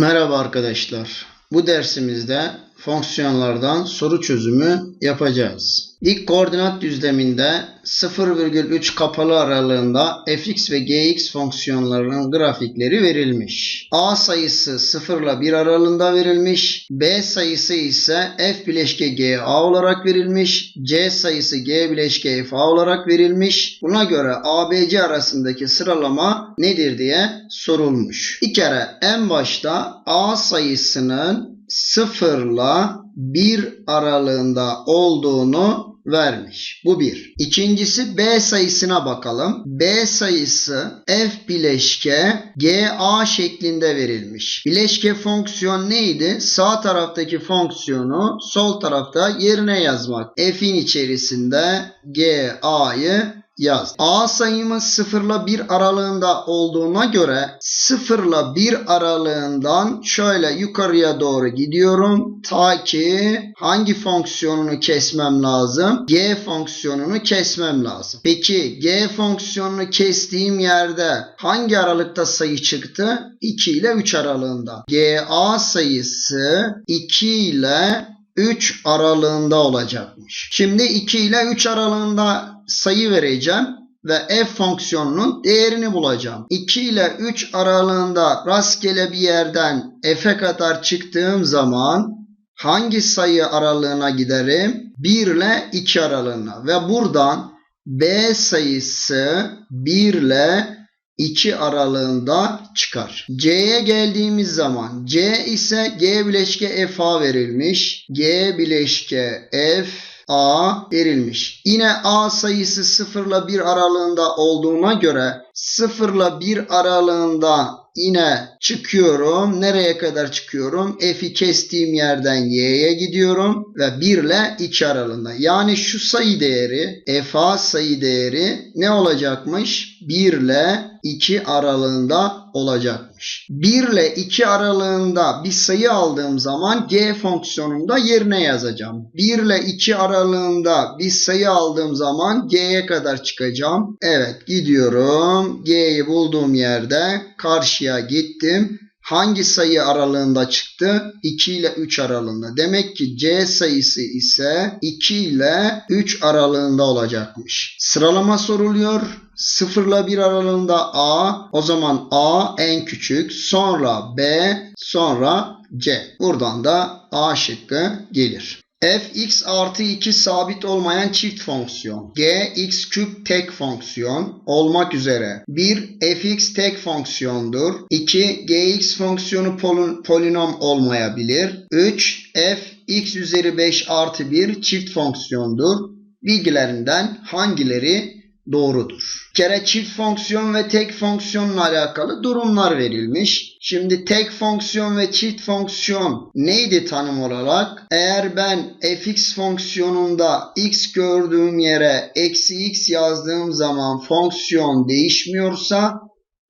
Merhaba arkadaşlar. Bu dersimizde fonksiyonlardan soru çözümü yapacağız. İlk koordinat düzleminde 0,3 kapalı aralığında fx ve gx fonksiyonlarının grafikleri verilmiş. A sayısı 0 ile 1 aralığında verilmiş. B sayısı ise f bileşke ga olarak verilmiş. C sayısı g bileşke fa olarak verilmiş. Buna göre ABC arasındaki sıralama nedir diye sorulmuş. Bir kere en başta A sayısının 0 ile 1 aralığında olduğunu vermiş. Bu bir. İkincisi B sayısına bakalım. B sayısı f bileşke GA şeklinde verilmiş. Bileşke fonksiyon neydi? Sağ taraftaki fonksiyonu sol tarafta yerine yazmak. F'in içerisinde GA'yı yaz. A sayımız 0 ile 1 aralığında olduğuna göre 0 ile 1 aralığından şöyle yukarıya doğru gidiyorum. Ta ki hangi fonksiyonunu kesmem lazım? G fonksiyonunu kesmem lazım. Peki G fonksiyonunu kestiğim yerde hangi aralıkta sayı çıktı? 2 ile 3 aralığında. GA sayısı 2 ile 3 aralığında olacakmış. Şimdi 2 ile 3 aralığında sayı vereceğim ve f fonksiyonunun değerini bulacağım. 2 ile 3 aralığında rastgele bir yerden f'e kadar çıktığım zaman hangi sayı aralığına giderim? 1 ile 2 aralığına ve buradan b sayısı 1 ile 2 aralığında çıkar. C'ye geldiğimiz zaman C ise G bileşke FA verilmiş. G bileşke F A verilmiş. Yine A sayısı 0 ile 1 aralığında olduğuna göre 0 ile 1 aralığında yine çıkıyorum. Nereye kadar çıkıyorum? F'i kestiğim yerden Y'ye gidiyorum ve 1 ile 2 aralığında. Yani şu sayı değeri FA sayı değeri ne olacakmış? 1 ile 2 aralığında olacakmış. 1 ile 2 aralığında bir sayı aldığım zaman g fonksiyonunda yerine yazacağım. 1 ile 2 aralığında bir sayı aldığım zaman g'ye kadar çıkacağım. Evet gidiyorum. G'yi bulduğum yerde karşıya gittim. Hangi sayı aralığında çıktı? 2 ile 3 aralığında. Demek ki C sayısı ise 2 ile 3 aralığında olacakmış. Sıralama soruluyor. 0 ile 1 aralığında A. O zaman A en küçük. Sonra B. Sonra C. Buradan da A şıkkı gelir fx artı 2 sabit olmayan çift fonksiyon. g x küp tek fonksiyon olmak üzere. 1 fx tek fonksiyondur. 2 gx fonksiyonu polin polinom olmayabilir. 3 f x üzeri 5 artı 1 çift fonksiyondur. Bilgilerinden hangileri doğrudur. Bir kere çift fonksiyon ve tek fonksiyonla alakalı durumlar verilmiş. Şimdi tek fonksiyon ve çift fonksiyon neydi tanım olarak? Eğer ben fx fonksiyonunda x gördüğüm yere eksi x yazdığım zaman fonksiyon değişmiyorsa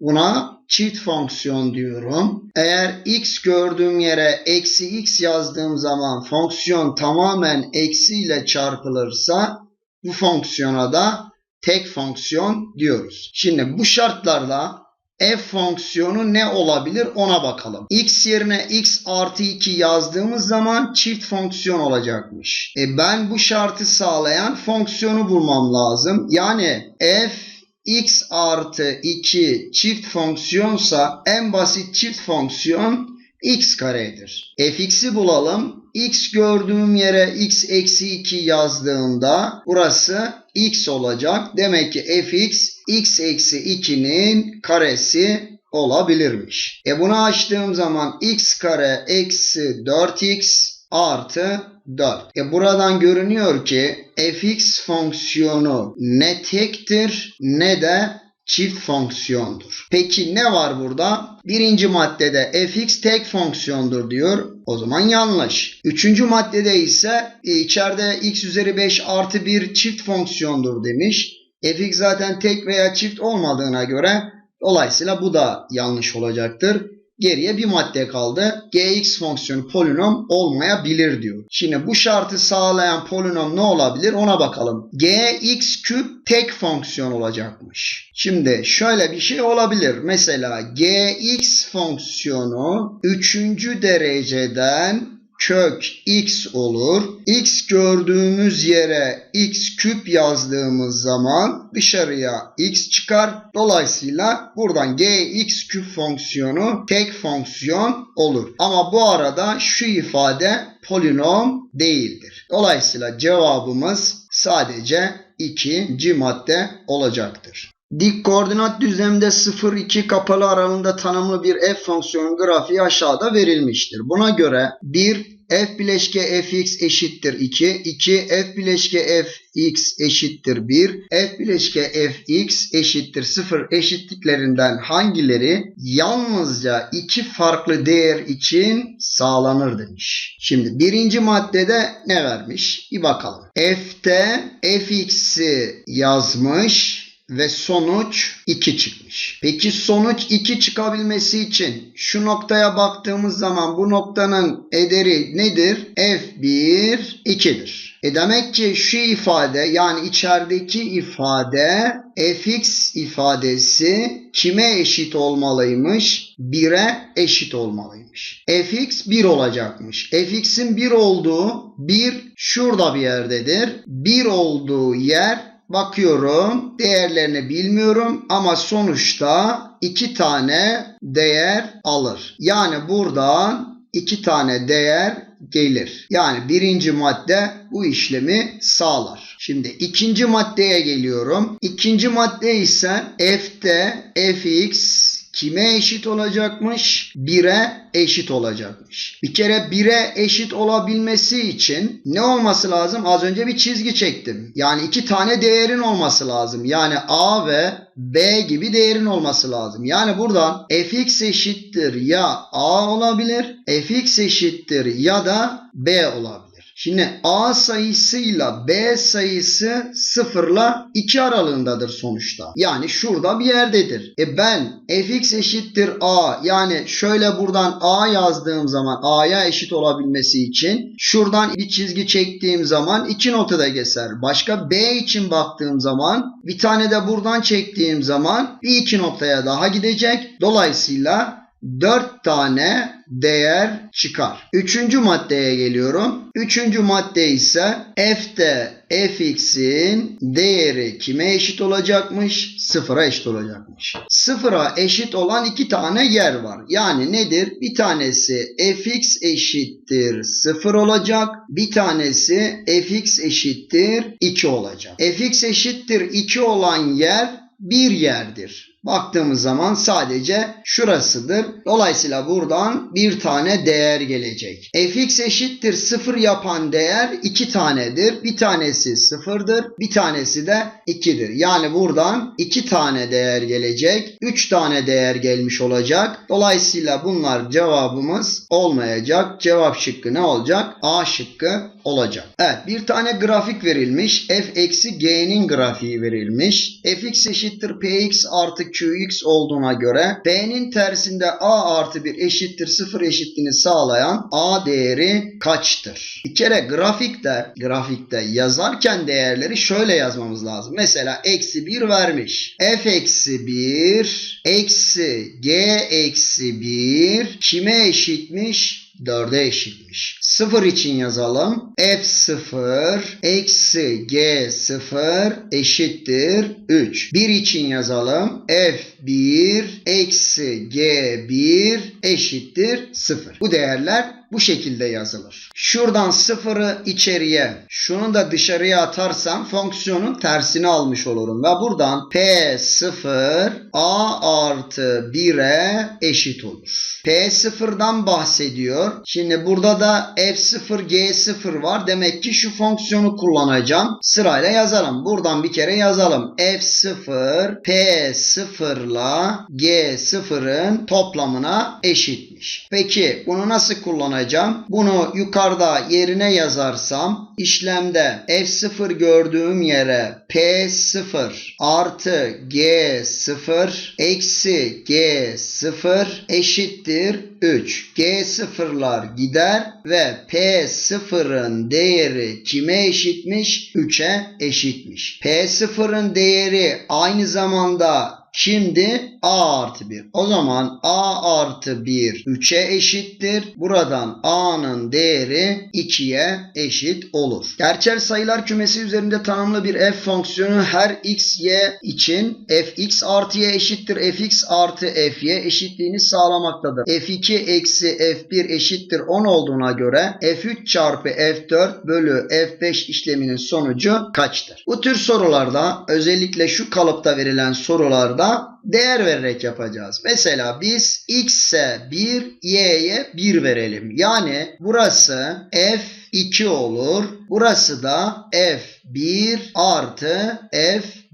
buna çift fonksiyon diyorum. Eğer x gördüğüm yere eksi x yazdığım zaman fonksiyon tamamen eksiyle çarpılırsa bu fonksiyona da tek fonksiyon diyoruz. Şimdi bu şartlarda f fonksiyonu ne olabilir ona bakalım. x yerine x artı 2 yazdığımız zaman çift fonksiyon olacakmış. E ben bu şartı sağlayan fonksiyonu bulmam lazım. Yani f x artı 2 çift fonksiyonsa en basit çift fonksiyon x karedir. fx'i bulalım. x gördüğüm yere x eksi 2 yazdığımda burası x olacak. Demek ki fx x eksi 2'nin karesi olabilirmiş. E bunu açtığım zaman x kare eksi 4x artı 4. E buradan görünüyor ki fx fonksiyonu ne tektir ne de çift fonksiyondur. Peki ne var burada? Birinci maddede fx tek fonksiyondur diyor. O zaman yanlış. Üçüncü maddede ise e, içeride x üzeri 5 artı 1 çift fonksiyondur demiş. fx zaten tek veya çift olmadığına göre dolayısıyla bu da yanlış olacaktır. Geriye bir madde kaldı. Gx fonksiyonu polinom olmayabilir diyor. Şimdi bu şartı sağlayan polinom ne olabilir ona bakalım. Gx küp tek fonksiyon olacakmış. Şimdi şöyle bir şey olabilir. Mesela Gx fonksiyonu 3. dereceden kök x olur. x gördüğümüz yere x küp yazdığımız zaman dışarıya x çıkar. Dolayısıyla buradan gx küp fonksiyonu tek fonksiyon olur. Ama bu arada şu ifade polinom değildir. Dolayısıyla cevabımız sadece ikinci madde olacaktır. Dik koordinat düzleminde 0-2 kapalı aralığında tanımlı bir f fonksiyonun grafiği aşağıda verilmiştir. Buna göre 1 f bileşke fx eşittir 2, 2 f bileşke fx eşittir 1, f bileşke fx eşittir 0 eşitliklerinden hangileri yalnızca iki farklı değer için sağlanır demiş. Şimdi birinci maddede ne vermiş? Bir bakalım. f'te fx'i yazmış ve sonuç 2 çıkmış. Peki sonuç 2 çıkabilmesi için şu noktaya baktığımız zaman bu noktanın ederi nedir? F1 2'dir. E demek ki şu ifade yani içerideki ifade fx ifadesi kime eşit olmalıymış? 1'e eşit olmalıymış. fx 1 olacakmış. fx'in 1 olduğu 1 şurada bir yerdedir. 1 olduğu yer bakıyorum değerlerini bilmiyorum ama sonuçta iki tane değer alır. Yani buradan iki tane değer gelir. Yani birinci madde bu işlemi sağlar. Şimdi ikinci maddeye geliyorum. İkinci madde ise f'te fx kime eşit olacakmış? 1'e eşit olacakmış. Bir kere 1'e eşit olabilmesi için ne olması lazım? Az önce bir çizgi çektim. Yani iki tane değerin olması lazım. Yani a ve b gibi değerin olması lazım. Yani buradan fx eşittir ya a olabilir, fx eşittir ya da b olabilir. Şimdi A sayısıyla B sayısı sıfırla 2 aralığındadır sonuçta. Yani şurada bir yerdedir. E ben fx eşittir A yani şöyle buradan A yazdığım zaman A'ya eşit olabilmesi için şuradan bir çizgi çektiğim zaman iki nota da geçer. Başka B için baktığım zaman bir tane de buradan çektiğim zaman bir iki noktaya daha gidecek. Dolayısıyla 4 tane değer çıkar. Üçüncü maddeye geliyorum. Üçüncü madde ise f'te fx'in değeri kime eşit olacakmış? Sıfıra eşit olacakmış. Sıfıra eşit olan iki tane yer var. Yani nedir? Bir tanesi fx eşittir sıfır olacak. Bir tanesi fx eşittir 2 olacak. fx eşittir 2 olan yer bir yerdir. Baktığımız zaman sadece şurasıdır. Dolayısıyla buradan bir tane değer gelecek. fx eşittir 0 yapan değer 2 tanedir. Bir tanesi 0'dır. Bir tanesi de 2'dir. Yani buradan 2 tane değer gelecek. 3 tane değer gelmiş olacak. Dolayısıyla bunlar cevabımız olmayacak. Cevap şıkkı ne olacak? A şıkkı olacak. Evet bir tane grafik verilmiş. f eksi g'nin grafiği verilmiş. fx eşittir px artı qx olduğuna göre b'nin tersinde a artı 1 eşittir 0 eşitliğini sağlayan a değeri kaçtır? Bir kere grafikte grafikte yazarken değerleri şöyle yazmamız lazım. Mesela eksi 1 vermiş. f eksi 1 eksi g eksi 1 kime eşitmiş? 4'e eşitmiş. 0 için yazalım. F0 eksi G0 eşittir 3. 1 için yazalım. F1 eksi G1 eşittir 0. Bu değerler bu şekilde yazılır. Şuradan sıfırı içeriye, şunu da dışarıya atarsam fonksiyonun tersini almış olurum. Ve buradan P0 A artı 1'e eşit olur. P0'dan bahsediyor. Şimdi burada da f0 g0 var. Demek ki şu fonksiyonu kullanacağım. Sırayla yazalım. Buradan bir kere yazalım. f0 p0 ile g0'ın toplamına eşitmiş. Peki bunu nasıl kullanacağım? Bunu yukarıda yerine yazarsam işlemde f0 gördüğüm yere p0 artı g0 eksi g0 eşittir 3. G0'lar gider ve P0'ın değeri kime eşitmiş? 3'e eşitmiş. P0'ın değeri aynı zamanda Şimdi A artı 1. O zaman A artı 1 3'e eşittir. Buradan A'nın değeri 2'ye eşit olur. Gerçel sayılar kümesi üzerinde tanımlı bir f fonksiyonu her x, y için fx artı y eşittir fx artı fy eşitliğini sağlamaktadır. f2 eksi f1 eşittir 10 olduğuna göre f3 çarpı f4 bölü f5 işleminin sonucu kaçtır? Bu tür sorularda özellikle şu kalıpta verilen sorularda değer vererek yapacağız. Mesela biz x'e 1, y'ye 1 verelim. Yani burası f2 olur. Burası da f1 artı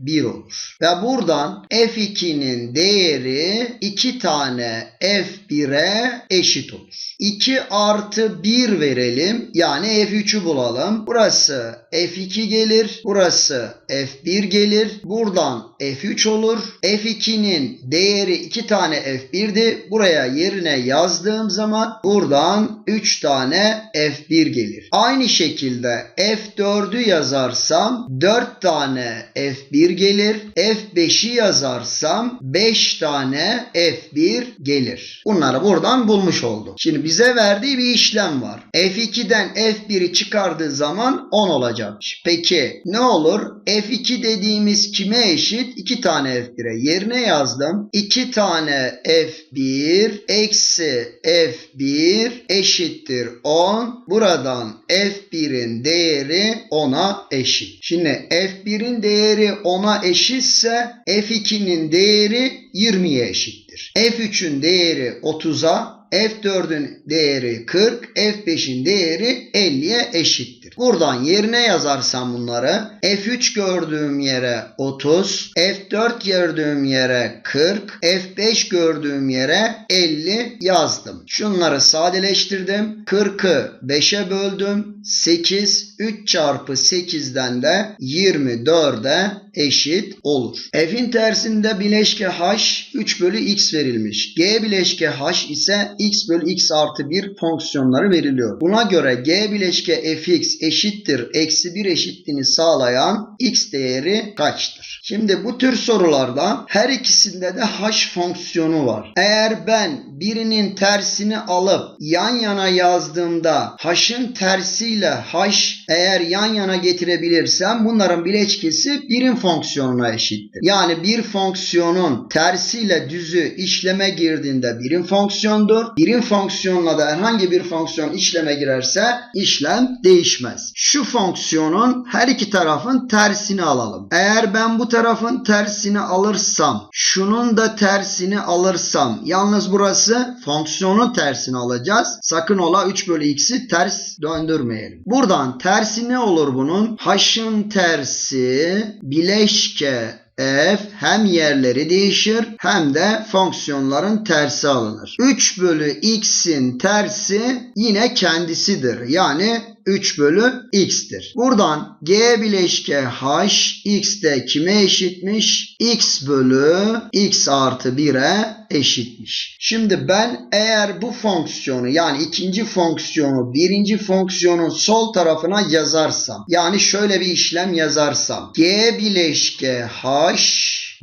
f1 olur. Ve buradan f2'nin değeri 2 tane f1'e eşit olur. 2 artı 1 verelim. Yani f3'ü bulalım. Burası f2 gelir. Burası f1 gelir. Buradan f3 olur. f2'nin değeri 2 tane f1'di. Buraya yerine yazdığım zaman buradan 3 tane f1 gelir. Aynı şekilde f4'ü yazarsam 4 tane f1 gelir. f5'i yazarsam 5 tane f1 gelir. Bunları buradan bulmuş olduk. Şimdi bize verdiği bir işlem var. f2'den f1'i çıkardığı zaman 10 olacakmış. Peki ne olur? f2 dediğimiz kime eşit? 2 tane f1'e yerine yazdım. 2 tane f1 eksi f1 eşittir 10. Buradan f1'in değeri 10'a eşit. Şimdi f1'in değeri 10'a eşitse f2'nin değeri 20'ye eşittir. f3'ün değeri 30'a F4'ün değeri 40, F5'in değeri 50'ye eşittir. Buradan yerine yazarsam bunları F3 gördüğüm yere 30, F4 gördüğüm yere 40, F5 gördüğüm yere 50 yazdım. Şunları sadeleştirdim. 40'ı 5'e böldüm. 8, 3 çarpı 8'den de 24'e eşit olur. F'in tersinde bileşke h 3 bölü x verilmiş. G bileşke h ise x bölü x artı 1 fonksiyonları veriliyor. Buna göre g bileşke fx eşittir eksi 1 eşitliğini sağlayan x değeri kaçtır? Şimdi bu tür sorularda her ikisinde de h fonksiyonu var. Eğer ben birinin tersini alıp yan yana yazdığımda h'ın tersiyle h eğer yan yana getirebilirsem bunların bileşkesi birim fonksiyonuna eşittir. Yani bir fonksiyonun tersiyle düzü işleme girdiğinde birim fonksiyondur. Birim fonksiyonla da herhangi bir fonksiyon işleme girerse işlem değişmez. Şu fonksiyonun her iki tarafın tersini alalım. Eğer ben bu tarafın tersini alırsam, şunun da tersini alırsam, yalnız burası fonksiyonun tersini alacağız. Sakın ola 3 bölü x'i ters döndürmeyelim. Buradan tersi ne olur bunun? H'ın tersi bileşke f hem yerleri değişir hem de fonksiyonların tersi alınır. 3 bölü x'in tersi yine kendisidir. Yani 3 bölü x'tir. Buradan g bileşke h x de kime eşitmiş? x bölü x artı 1'e eşitmiş. Şimdi ben eğer bu fonksiyonu yani ikinci fonksiyonu birinci fonksiyonun sol tarafına yazarsam yani şöyle bir işlem yazarsam g bileşke h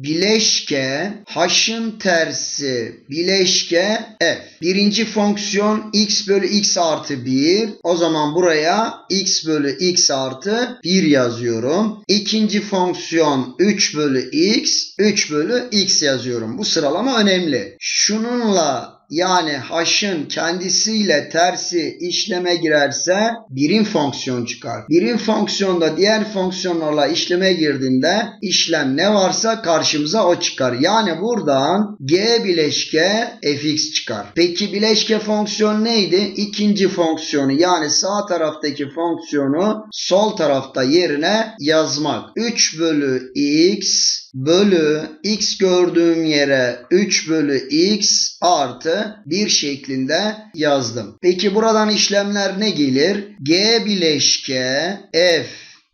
bileşke h'ın tersi bileşke f. Birinci fonksiyon x bölü x artı 1. O zaman buraya x bölü x artı 1 yazıyorum. İkinci fonksiyon 3 bölü x 3 bölü x yazıyorum. Bu sıralama önemli. Şununla yani h'ın kendisiyle tersi işleme girerse birim fonksiyon çıkar. Birim fonksiyonda diğer fonksiyonlarla işleme girdiğinde işlem ne varsa karşımıza o çıkar. Yani buradan g bileşke fx çıkar. Peki bileşke fonksiyon neydi? İkinci fonksiyonu yani sağ taraftaki fonksiyonu sol tarafta yerine yazmak. 3 bölü x bölü x gördüğüm yere 3 bölü x artı 1 şeklinde yazdım. Peki buradan işlemler ne gelir? G bileşke f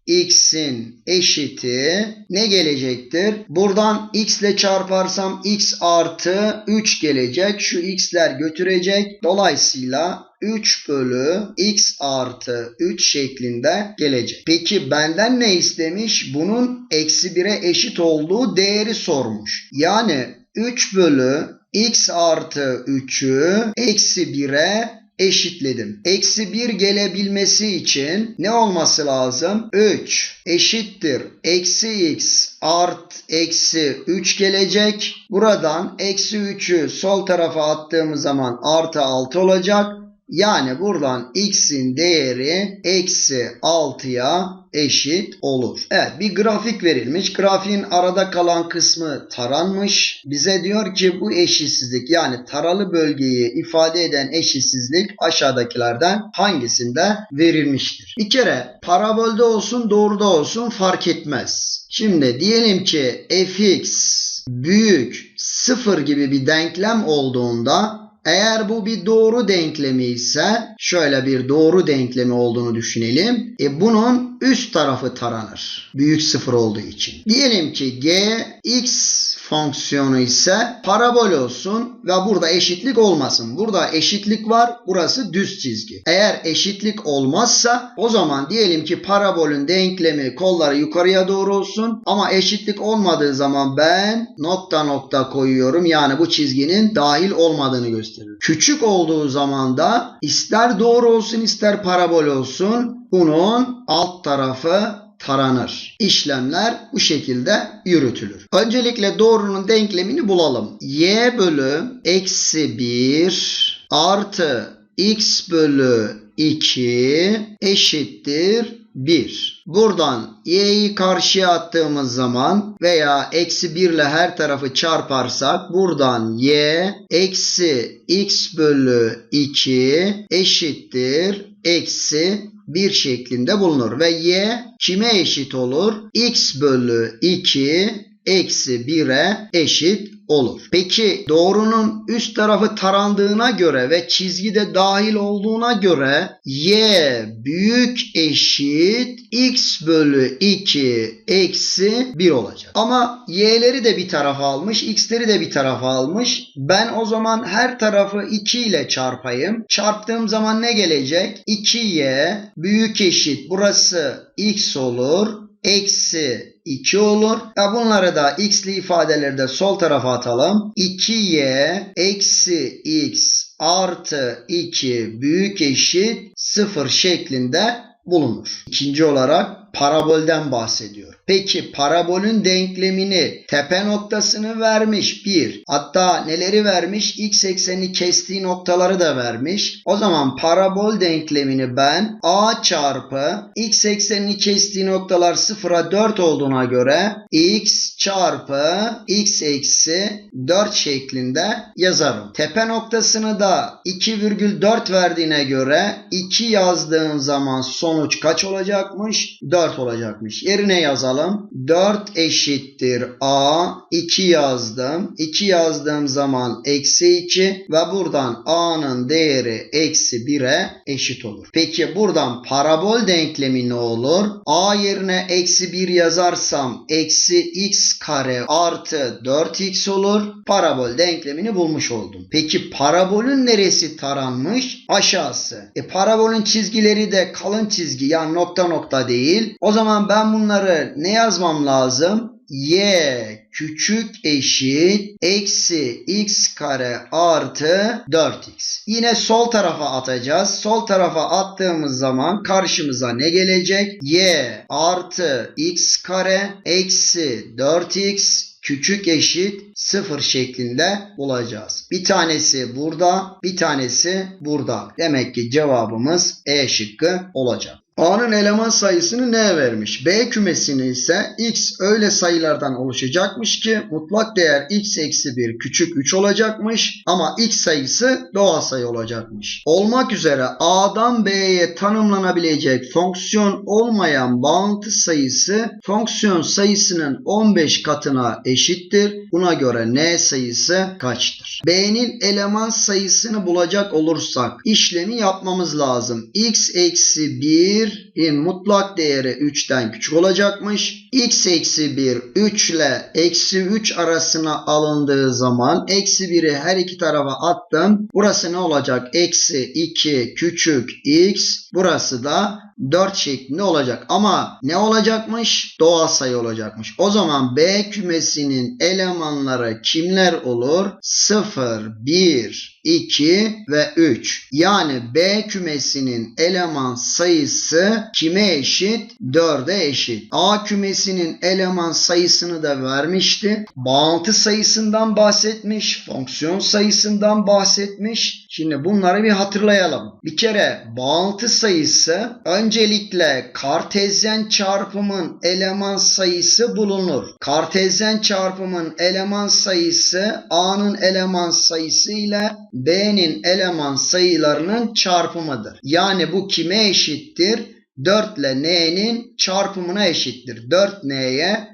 x'in eşiti ne gelecektir? Buradan x ile çarparsam x artı 3 gelecek. Şu x'ler götürecek. Dolayısıyla 3 bölü x artı 3 şeklinde gelecek. Peki benden ne istemiş? Bunun eksi 1'e eşit olduğu değeri sormuş. Yani 3 bölü x artı 3'ü eksi 1'e eşitledim. Eksi 1 gelebilmesi için ne olması lazım? 3 eşittir. Eksi x art eksi 3 gelecek. Buradan eksi 3'ü sol tarafa attığımız zaman artı 6 olacak. Yani buradan x'in değeri eksi 6'ya eşit olur. Evet bir grafik verilmiş. Grafiğin arada kalan kısmı taranmış. Bize diyor ki bu eşitsizlik yani taralı bölgeyi ifade eden eşitsizlik aşağıdakilerden hangisinde verilmiştir? Bir kere parabolde olsun doğruda olsun fark etmez. Şimdi diyelim ki fx büyük 0 gibi bir denklem olduğunda eğer bu bir doğru denklemi ise şöyle bir doğru denklemi olduğunu düşünelim. E bunun üst tarafı taranır. Büyük sıfır olduğu için. Diyelim ki g x fonksiyonu ise parabol olsun ve burada eşitlik olmasın. Burada eşitlik var. Burası düz çizgi. Eğer eşitlik olmazsa o zaman diyelim ki parabolün denklemi kolları yukarıya doğru olsun ama eşitlik olmadığı zaman ben nokta nokta koyuyorum. Yani bu çizginin dahil olmadığını gösteriyor. Küçük olduğu zaman da ister doğru olsun ister parabol olsun bunun alt tarafı taranır. İşlemler bu şekilde yürütülür. Öncelikle doğrunun denklemini bulalım. y bölü eksi 1 artı x bölü 2 eşittir 1. Buradan y'yi karşıya attığımız zaman veya eksi 1 ile her tarafı çarparsak buradan y eksi x bölü 2 eşittir eksi 1 şeklinde bulunur. Ve y kime eşit olur? x bölü 2 eksi 1'e eşit olur. Peki doğrunun üst tarafı tarandığına göre ve çizgi de dahil olduğuna göre y büyük eşit x bölü 2 eksi 1 olacak. Ama y'leri de bir tarafa almış, x'leri de bir tarafa almış. Ben o zaman her tarafı 2 ile çarpayım. Çarptığım zaman ne gelecek? 2y büyük eşit burası x olur eksi 2 olur. Ya bunları da x'li ifadeleri de sol tarafa atalım. 2y eksi x artı 2 büyük eşit 0 şeklinde bulunur. İkinci olarak parabolden bahsediyor. Peki parabolün denklemini tepe noktasını vermiş bir. Hatta neleri vermiş? X ekseni kestiği noktaları da vermiş. O zaman parabol denklemini ben a çarpı x eksenini kestiği noktalar 0'a 4 olduğuna göre x çarpı x eksi 4 şeklinde yazarım. Tepe noktasını da 2,4 verdiğine göre 2 yazdığım zaman sonuç kaç olacakmış? 4 4 olacakmış. Yerine yazalım. 4 eşittir A. 2 yazdım. 2 yazdığım zaman eksi 2 ve buradan A'nın değeri eksi 1'e eşit olur. Peki buradan parabol denklemi ne olur? A yerine eksi 1 yazarsam eksi x kare artı 4x olur. Parabol denklemini bulmuş oldum. Peki parabolün neresi taranmış? Aşağısı. E parabolün çizgileri de kalın çizgi yani nokta nokta değil. O zaman ben bunları ne yazmam lazım? y küçük eşit eksi x kare artı 4x. Yine sol tarafa atacağız. Sol tarafa attığımız zaman karşımıza ne gelecek? y artı x kare eksi 4x küçük eşit 0 şeklinde bulacağız. Bir tanesi burada, bir tanesi burada. Demek ki cevabımız E şıkkı olacak. A'nın eleman sayısını ne vermiş? B kümesini ise x öyle sayılardan oluşacakmış ki mutlak değer x eksi 1 küçük 3 olacakmış ama x sayısı doğal sayı olacakmış. Olmak üzere A'dan B'ye tanımlanabilecek fonksiyon olmayan bağıntı sayısı fonksiyon sayısının 15 katına eşittir. Buna göre n sayısı kaçtır? B'nin eleman sayısını bulacak olursak işlemi yapmamız lazım. x eksi 1 1'in mutlak değeri 3'ten küçük olacakmış. x eksi 1 3 ile eksi 3 arasına alındığı zaman eksi 1'i her iki tarafa attım. Burası ne olacak? Eksi 2 küçük x. Burası da 4 şeklinde olacak. Ama ne olacakmış? Doğal sayı olacakmış. O zaman B kümesinin elemanları kimler olur? 0, 1, 2 ve 3. Yani B kümesinin eleman sayısı kime eşit? 4'e eşit. A kümesinin eleman sayısını da vermişti. Bağıntı sayısından bahsetmiş. Fonksiyon sayısından bahsetmiş. Şimdi bunları bir hatırlayalım. Bir kere bağıntı sayısı öncelikle kartezyen çarpımın eleman sayısı bulunur. Kartezyen çarpımın eleman sayısı A'nın eleman sayısı ile B'nin eleman sayılarının çarpımıdır. Yani bu kime eşittir? 4 ile n'nin çarpımına eşittir. 4 n'ye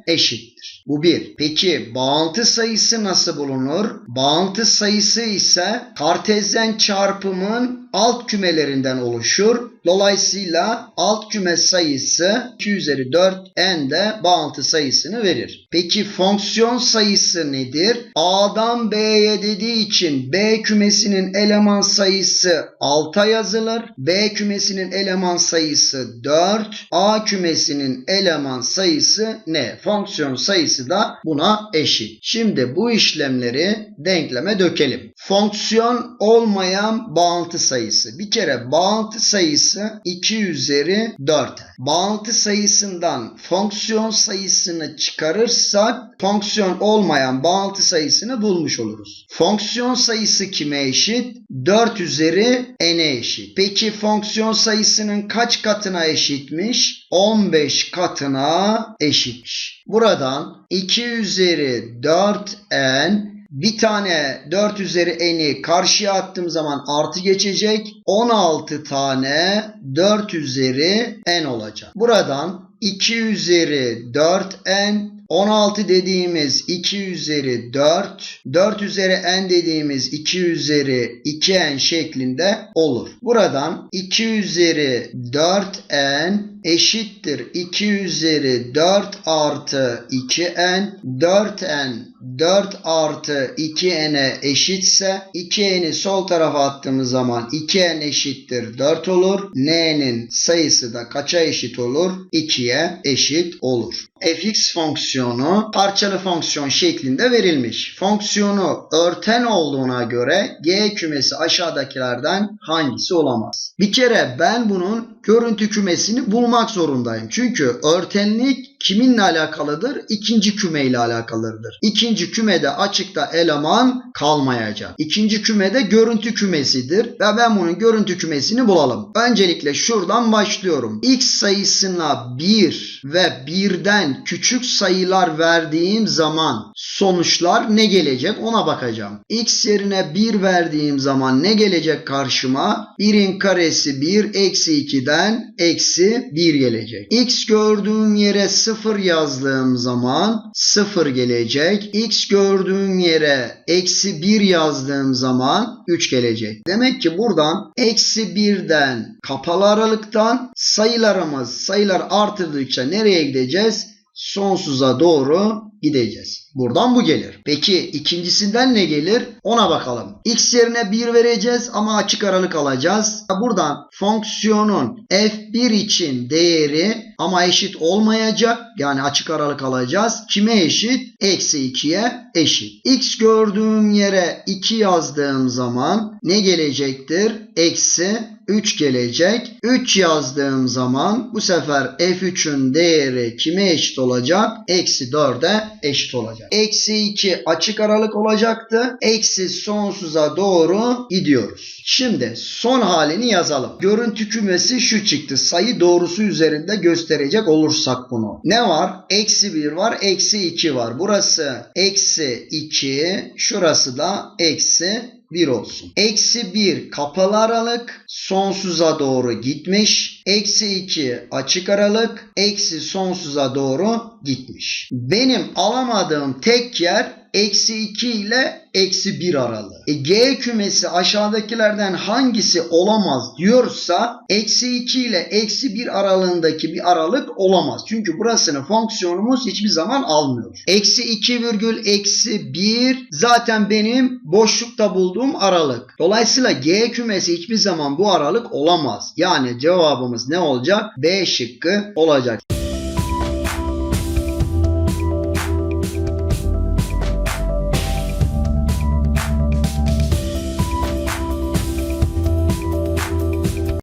eşittir. Bu bir. Peki bağıntı sayısı nasıl bulunur? Bağıntı sayısı ise kartezyen çarpımın alt kümelerinden oluşur. Dolayısıyla alt küme sayısı 2 üzeri 4 n de bağıntı sayısını verir. Peki fonksiyon sayısı nedir? A'dan B'ye dediği için B kümesinin eleman sayısı 6'a yazılır. B kümesinin eleman sayısı 4. A kümesinin eleman sayısı ne? Fonksiyon sayısı da buna eşit. Şimdi bu işlemleri denkleme dökelim. Fonksiyon olmayan bağıntı sayısı. Bir kere bağıntı sayısı 2 üzeri 4. Bağıntı sayısından fonksiyon sayısını çıkarırsak fonksiyon olmayan bağıntı sayısını bulmuş oluruz. Fonksiyon sayısı kime eşit? 4 üzeri n'e eşit. Peki fonksiyon sayısının kaç katına eşitmiş? 15 katına eşitmiş. Buradan 2 üzeri 4n bir tane 4 üzeri n'i karşıya attığım zaman artı geçecek. 16 tane 4 üzeri n olacak. Buradan 2 üzeri 4n 16 dediğimiz 2 üzeri 4, 4 üzeri n dediğimiz 2 üzeri 2n şeklinde olur. Buradan 2 üzeri 4n eşittir 2 üzeri 4 artı 2n 4n 4 artı 2n'e eşitse 2n'i sol tarafa attığımız zaman 2n eşittir 4 olur. n'nin sayısı da kaça eşit olur? 2'ye eşit olur. fx fonksiyonu parçalı fonksiyon şeklinde verilmiş. Fonksiyonu örten olduğuna göre g kümesi aşağıdakilerden hangisi olamaz? Bir kere ben bunun görüntü kümesini bulmak zorundayım. Çünkü örtenlik kiminle alakalıdır? İkinci küme ile alakalıdır. İkinci kümede açıkta eleman kalmayacak. İkinci kümede görüntü kümesidir ve ben bunun görüntü kümesini bulalım. Öncelikle şuradan başlıyorum. X sayısına 1 ve 1'den küçük sayılar verdiğim zaman sonuçlar ne gelecek ona bakacağım. X yerine 1 verdiğim zaman ne gelecek karşıma? 1'in karesi 1 eksi 2'den eksi 1 gelecek. X gördüğüm yere 0 yazdığım zaman 0 gelecek. X gördüğüm yere eksi 1 yazdığım zaman 3 gelecek. Demek ki buradan eksi 1'den kapalı aralıktan sayılarımız sayılar artırdıkça nereye gideceğiz? Sonsuza doğru gideceğiz. Buradan bu gelir. Peki ikincisinden ne gelir? Ona bakalım. X yerine 1 vereceğiz ama açık aralık alacağız. Buradan fonksiyonun f1 için değeri ama eşit olmayacak. Yani açık aralık alacağız. Kime eşit? Eksi 2'ye eşit. X gördüğüm yere 2 yazdığım zaman ne gelecektir? Eksi 3 gelecek. 3 yazdığım zaman bu sefer f3'ün değeri kime eşit olacak? Eksi 4'e eşit olacak. Eksi 2 açık aralık olacaktı. Eksi sonsuza doğru gidiyoruz. Şimdi son halini yazalım. Görüntü kümesi şu çıktı. Sayı doğrusu üzerinde gösterecek olursak bunu. Ne var? Eksi 1 var. Eksi 2 var. Burası eksi 2. Şurası da eksi 1 olsun. Eksi 1 kapalı aralık sonsuza doğru gitmiş. Eksi 2 açık aralık eksi sonsuza doğru gitmiş. Benim alamadığım tek yer eksi 2 ile eksi 1 aralığı. E, G kümesi aşağıdakilerden hangisi olamaz diyorsa eksi 2 ile eksi 1 aralığındaki bir aralık olamaz. Çünkü burasını fonksiyonumuz hiçbir zaman almıyor. Eksi 2 virgül eksi 1 zaten benim boşlukta bulduğum aralık. Dolayısıyla G kümesi hiçbir zaman bu aralık olamaz. Yani cevabımız ne olacak? B şıkkı olacak.